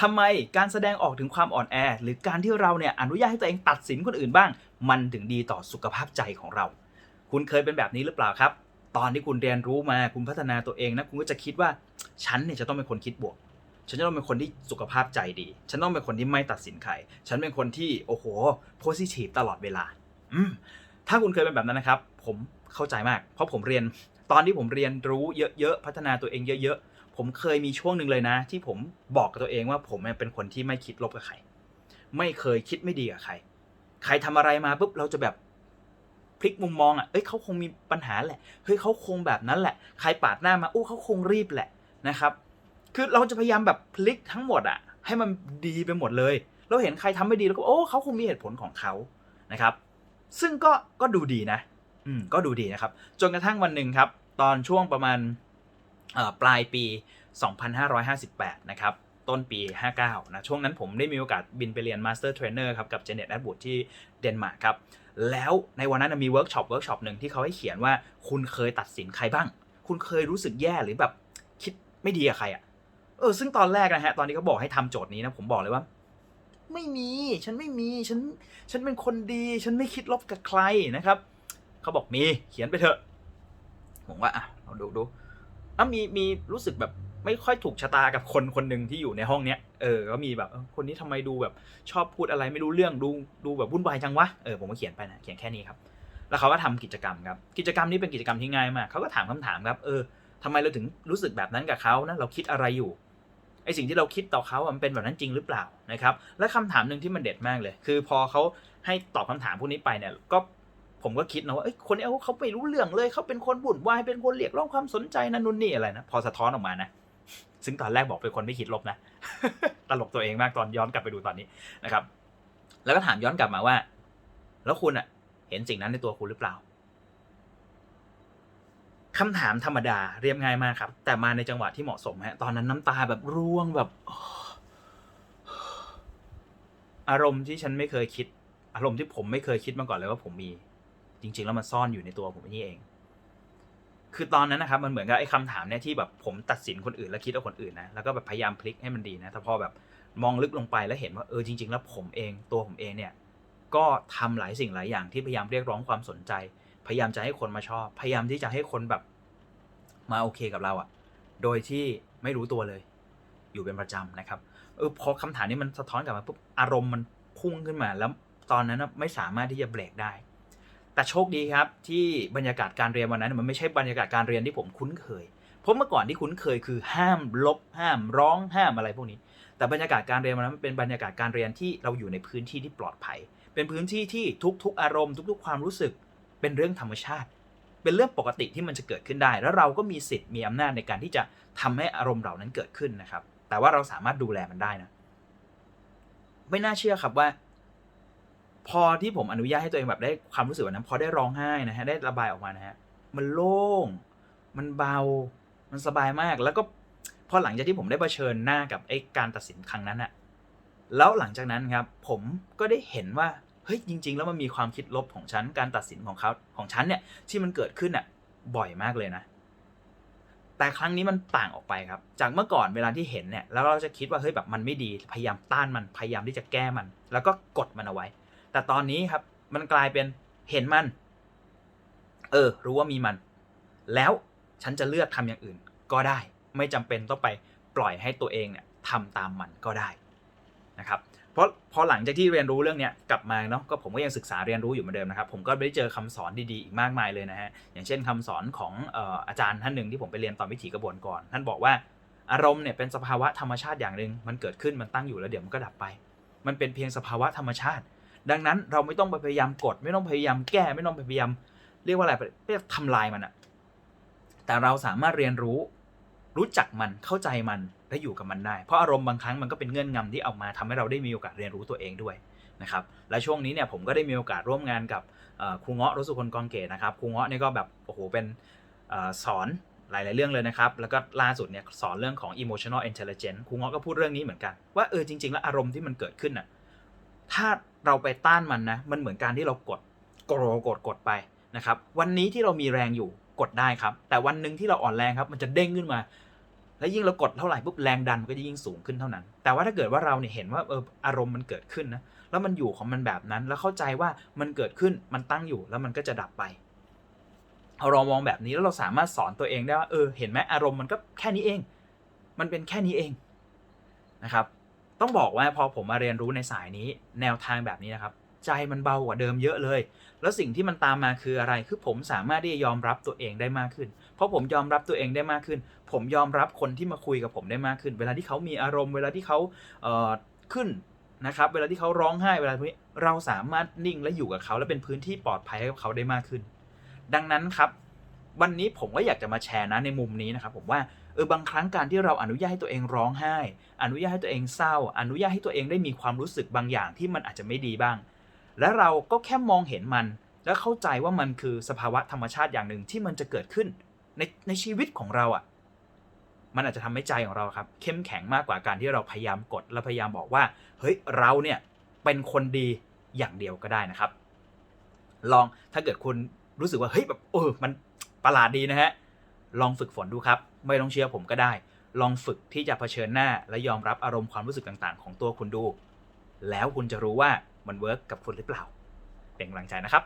ทำไมการแสดงออกถึงความอ่อนแอ หรือการที่เราเนี่ยอนุญาตให้ตัวเองตัดสินคนอื่นบ้าง มันถึงดีต่อสุขภาพใจของเรา คุณเคยเป็นแบบนี้หรือเปล่าครับ ตอนที่คุณเรียนรู้มาคุณพัฒนาตัวเองนะคุณก็จะคิดว่าฉันเนี่ยจะต้องเป็นคนคิดบวก ฉันจะต้องเป็นคนที่สุขภาพใจดี ฉันต้องเป็นคนที่ไม่ตัดสินใครฉันเป็นคนที่โอ้โหโพสิทีฟตลอดเวลา อืมถ้าคุณเคยเป็นแบบนั้นนะครับ ผมเข้าใจมาก เพราะผมเรียนตอนที่ผมเรียนรู้เยอะๆพัฒนาตัวเองเยอะๆ ผมเคยมีช่วงหนึ่งเลยนะ ที่ผมบอกกับตัวเองว่าผมเป็นคนที่ไม่คิดลบกับใคร ไม่เคยคิดไม่ดีกับใคร ใครทำอะไรมาปุ๊บเราจะแบบพลิกมุมมองอะเอ้ยเขาคงมีปัญหาแหละเฮ้ยเขาคงแบบนั้นแหละ ใครปาดหน้ามาโอ้เขาคงรีบแหละนะครับ คือเราจะพยายามแบบพลิกทั้งหมดอะ ให้มันดีไปหมดเลย เราเห็นใครทำไม่ดีแล้วก็โอ้เขาคงมีเหตุผลของเขานะครับ ซึ่งก็ก็ดูดีนะ อืมก็ดูดีนะครับ จนกระทั่งวันหนึ่งครับ ตอนช่วงประมาณ ปลายปี 2558 นะครับ ต้นปี 59 นะ ช่วงนั้นผมได้มีโอกาสบินไปเรียน Master Trainer ครับ กับ Janet Atwood ที่เดนมาร์กครับ แล้วในวันนั้นมีเวิร์กช็อปเวิร์กช็อปหนึ่งที่เขาให้เขียนว่าคุณเคยตัดสินใครบ้าง คุณเคยรู้สึกแย่หรือแบบคิดไม่ดีกับใครอะ่ะเออซึ่งตอนแรกนะฮะ ตอนที่เขาบอกให้ทำโจทย์นี้นะ ผมบอกเลยว่า ไม่มี ฉันไม่มี ฉัน ฉันเป็นคนดี ฉันไม่คิดลบกับใครนะครับ เขาบอกมี เขียนไปเถอะ ผมว่าอะเราดูดู อะมีมีรู้สึกแบบไม่ค่อยถูกชะตากับคนคนหนึ่งที่อยู่ในห้องเนี้ย เออ ก็มีแบบคนนี้ทำไมดูแบบชอบพูดอะไรไม่รู้เรื่องดูดูแบบวุ่นวายจังวะ เออผมก็เขียนไปนะเขียนแค่นี้ครับ แล้วเขาก็ทำกิจกรรมครับ กิจกรรมนี้เป็นกิจกรรมที่ง่ายมากเขาก็ถามคำถามครับ เออทำไมเราถึงรู้สึกแบบนั้นกับเขานะ เราคิดอะไรอยู่ ไอสิ่งที่เราคิดต่อเขามันเป็นแบบนั้นจริงหรือเปล่านะครับ และคำถามหนึ่งที่มันเด็ดมากเลย คือพอเขาให้ตอบคำถามพวกนี้ไปเนี่ย ก็ ผมก็คิดนะว่าคนนี้เขาไม่รู้เรื่องเลยเขาเป็นคนบุ่นวายเป็นคนเรียกร้องความสนใจนั่นนู่นนี่อะไรนะพอสะท้อนออกมานะซึ่งตอนแรกบอกเป็นคนไม่คิดลบนะตลกตัวเองมากตอนย้อนกลับไปดูตอนนี้นะครับ แล้วก็ถามย้อนกลับมาว่า แล้วคุณอะเห็นสิ่งนั้นในตัวคุณหรือเปล่าคำถามธรรมดาเรียบง่ายมากครับ แต่มาในจังหวะที่เหมาะสมฮะตอนนั้นน้ำตาแบบร่วงแบบอารมณ์ที่ฉันไม่เคยคิด อารมณ์ที่ผมไม่เคยคิดมาก่อนเลยว่าผมมี จริง ๆ แล้วมันซ่อนอยู่ในตัวผมนี่เอง คือตอนนั้นนะครับ มันเหมือนกับไอ้คำถามเนี่ยที่แบบผมตัดสินคนอื่นแล้วคิดเอาคนอื่นนะแล้วก็แบบพยายามพลิกให้มันดีนะแต่พอแบบมองลึกลงไปแล้วเห็นว่าเออจริง ๆ แล้วผมเองตัวผมเองเนี่ย ก็ทำหลายสิ่งหลายอย่างที่พยายามเรียกร้องความสนใจ พยายามจะให้คนมาชอบ พยายามที่จะให้คนแบบมาโอเคกับเราอะ่ะ โดยที่ไม่รู้ตัวเลย อยู่เป็นประจำนะครับ เออพอคำถามนี้มันสะท้อนกลับมาปุ๊บอารมณ์มันพุ่งขึ้นมา แล้วตอนนั้นนะไม่สามารถที่จะเบรกได้ แต่โชคดีครับที่บรรยากาศการเรียนวันนั้น มันไม่ใช่บรรยากาศการเรียนที่ผมคุ้นเคยเพราะเมื่อก่อนที่คุ้นเคยคือห้ามลบ ห้ามร้องห้ามอะไรพวกนี้ แต่บรรยากาศการเรียนวันนั้นมันเป็นบรรยากาศการเรียนที่เราอยู่ในพื้นที่ที่ปลอดภัย เป็นพื้นที่ที่ทุกๆ อารมณ์ ทุก ๆ ความรู้สึก เป็นเรื่องธรรมชาติ เป็นเรื่องปกติที่มันจะเกิดขึ้นได้ แล้วเราก็มีสิทธิ์มีอำนาจในการที่จะทำให้อารมณ์เหล่านั้นเกิดขึ้นนะครับ แต่ว่าเราสามารถดูแลมันได้นะไม่น่าเชื่อครับว่า พอที่ผมอนุญาตให้ตัวเองแบบได้ความรู้สึกวันนั้น พอได้ร้องไห้นะฮะได้ระบายออกมานะฮะมันโล่ง มันเบา มันสบายมาก แล้วก็พอหลังจากที่ผมได้เผชิญหน้ากับไอ้การตัดสินครั้งนั้นอะแล้วหลังจากนั้นครับ ผมก็ได้เห็นว่าเฮ้ยจริง ๆ แล้วมันมีความคิดลบของฉันการตัดสินของเขาของฉันเนี่ยที่มันเกิดขึ้นอะบ่อยมากเลยนะ แต่ครั้งนี้มันต่างออกไปครับ จากเมื่อก่อนเวลาที่เห็นเนี่ยแล้วเราจะคิดว่าเฮ้ยแบบมันไม่ดีพยายามต้านมันพยายามที่จะแก้มัน แล้วก็กดมันเอาไว้ แต่ตอนนี้ครับมันกลายเป็นเห็นมัน เออ รู้ว่ามีมัน แล้วฉันจะเลือกทำอย่างอื่นก็ได้ ไม่จำเป็นต้องไปปล่อยให้ตัวเองเนี่ยทำตามมันก็ได้นะครับเพราะพอหลังจากที่เรียนรู้เรื่องเนี้ยกลับมาเนาะก็ผมก็ยังศึกษาเรียนรู้อยู่เหมือนเดิมนะครับ ผมก็ได้เจอคำสอนดีๆอีกมากมายเลยนะฮะอย่างเช่นคำสอนของอาจารย์ท่านหนึ่งที่ผมไปเรียนตอนวิถีกระบวนก่อน ท่านบอกว่าอารมณ์เนี่ยเป็นสภาวะธรรมชาติอย่างหนึ่งมันเกิดขึ้นมันตั้งอยู่แล้วเดี๋ยวมันก็ดับไป มันเป็นเพียงสภาวะธรรมชาติ ดังนั้นเราไม่ต้องไปพยายามกด ไม่ต้องพยายามแก้ไม่ต้องพยายาม เรียกว่าอะไรเรียกทำลายมันอะแต่เราสามารถเรียนรู้ รู้จักมันเข้าใจมันและอยู่กับมันได้ เพราะอารมณ์บางครั้งมันก็เป็นเงื่อนงำที่เอามาทำให้เราได้มีโอกาสเรียนรู้ตัวเองด้วยนะครับและช่วงนี้เนี่ยผมก็ได้มีโอกาสร่วมงานกับครูเงาะรสุคนกองเกตนะครับครูเงาะนี่ก็แบบโอ้โหเป็นอสอนหลาย ๆ เรื่องเลยนะครับ แล้วก็ล่าสุดเนี่ยสอนเรื่องของ emotional intelligence ครูเงาะก็พูดเรื่องนี้เหมือนกัน ว่าเออจริง ๆ แล้วอารมณ์ที่มันเกิดขึ้นน่ะ ถ้าเราไปต้านมันนะ มันเหมือนการที่เรากดกดกดกดไปนะครับ วันนี้ที่เรามีแรงอยู่กดได้ครับ แต่วันหนึ่งที่เราอ่อนแรงครับ มันจะเด้งขึ้นมา แล้วยิ่งเรากดเท่าไหร่ปุ๊บแรงดันมันก็จะยิ่งสูงขึ้นเท่านั้น แต่ว่าถ้าเกิดว่าเราเนี่ยเห็นว่าเอออารมณ์มันเกิดขึ้นนะ แล้วมันอยู่ของมันแบบนั้น แล้วเข้าใจว่ามันเกิดขึ้น มันตั้งอยู่ แล้วมันก็จะดับไปเอาเรามองแบบนี้แล้วเราสามารถสอนตัวเองได้ว่าเออ เห็นไหมอารมณ์มันก็แค่นี้เอง มันเป็นแค่นี้เองนะครับ ต้องบอกว่าพอผมมาเรียนรู้ในสายนี้แนวทางแบบนี้นะครับ ใจมันเบากว่าเดิมเยอะเลย แล้วสิ่งที่มันตามมาคืออะไรคือผมสามารถที่จะยอมรับตัวเองได้มากขึ้นเพราะผมยอมรับตัวเองได้มากขึ้น ผมยอมรับคนที่มาคุยกับผมได้มากขึ้น เวลาที่เขามีอารมณ์ เวลาที่เขาเอ่อขึ้นนะครับ เวลาที่เขาร้องไห้เวลาพวกนี้เราสามารถนิ่งและอยู่กับเขา และเป็นพื้นที่ปลอดภัยให้กับเขาได้มากขึ้น ดังนั้นครับ วันนี้ผมก็อยากจะมาแชร์นะในมุมนี้นะครับ ผมว่า เออบางครั้งการที่เราอนุญาตให้ตัวเองร้องไห้ อนุญาตให้ตัวเองเศร้า อนุญาตให้ตัวเองได้มีความรู้สึกบางอย่างที่มันอาจจะไม่ดีบ้าง และเราก็แค่มองเห็นมัน และเข้าใจว่ามันคือสภาวะธรรมชาติอย่างหนึ่งที่มันจะเกิดขึ้นในในชีวิตของเราอะ่ะ มันอาจจะทำให้ใจของเราครับ เข้มแข็งมากกว่าการที่เราพยายามกดและพยายามบอกว่า เฮ้ยเราเนี่ยเป็นคนดีอย่างเดียวก็ได้นะครับ ลองถ้าเกิดคุณรู้สึกว่าเฮ้ยแบบเออมันประหลาดดีนะฮะ ลองฝึกฝนดูครับ ไม่ต้องเชื่อผมก็ได้ ลองฝึกที่จะเผชิญหน้า และยอมรับอารมณ์ความรู้สึกต่างๆ ของตัวคุณดู แล้วคุณจะรู้ว่ามันเวิร์กกับคุณหรือเปล่า เป็นกำลังใจนะครับ